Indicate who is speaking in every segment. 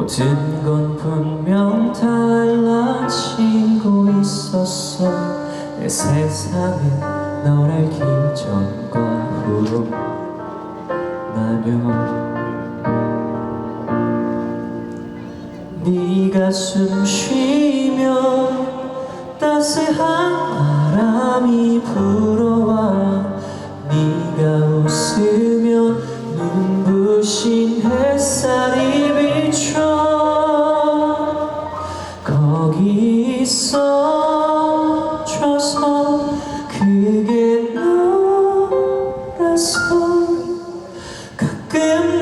Speaker 1: 모든 건 분명 달라지고 있었어. 내 세상에 널 알기 전과 후로 나면 네가 숨 쉬면 따스한 바람이 불어와 Come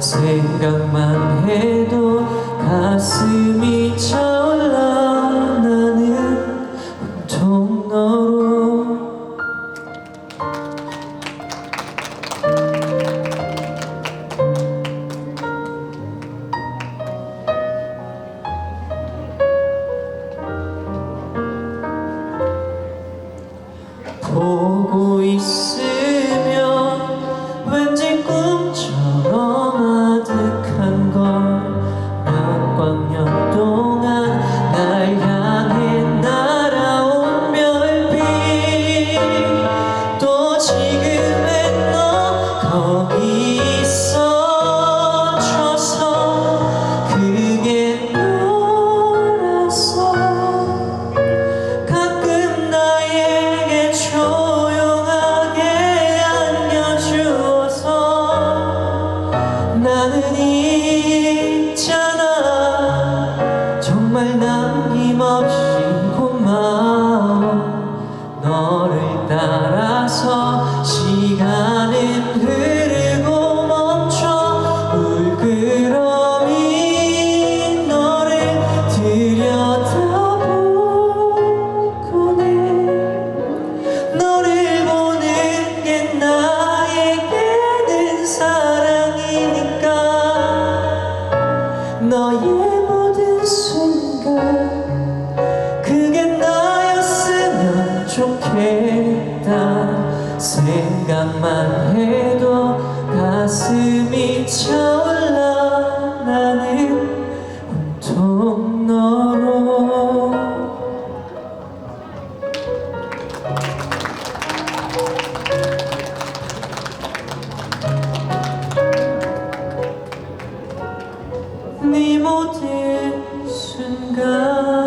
Speaker 1: 생각만 해도 가슴이 따라서 시간은 생각만 해도 가슴이 차올라 나는 온통 너로. 네 모든 순간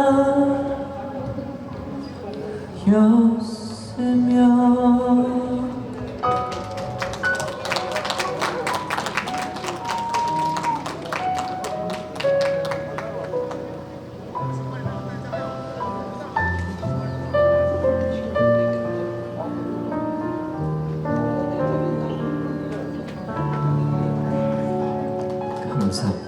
Speaker 1: descansar.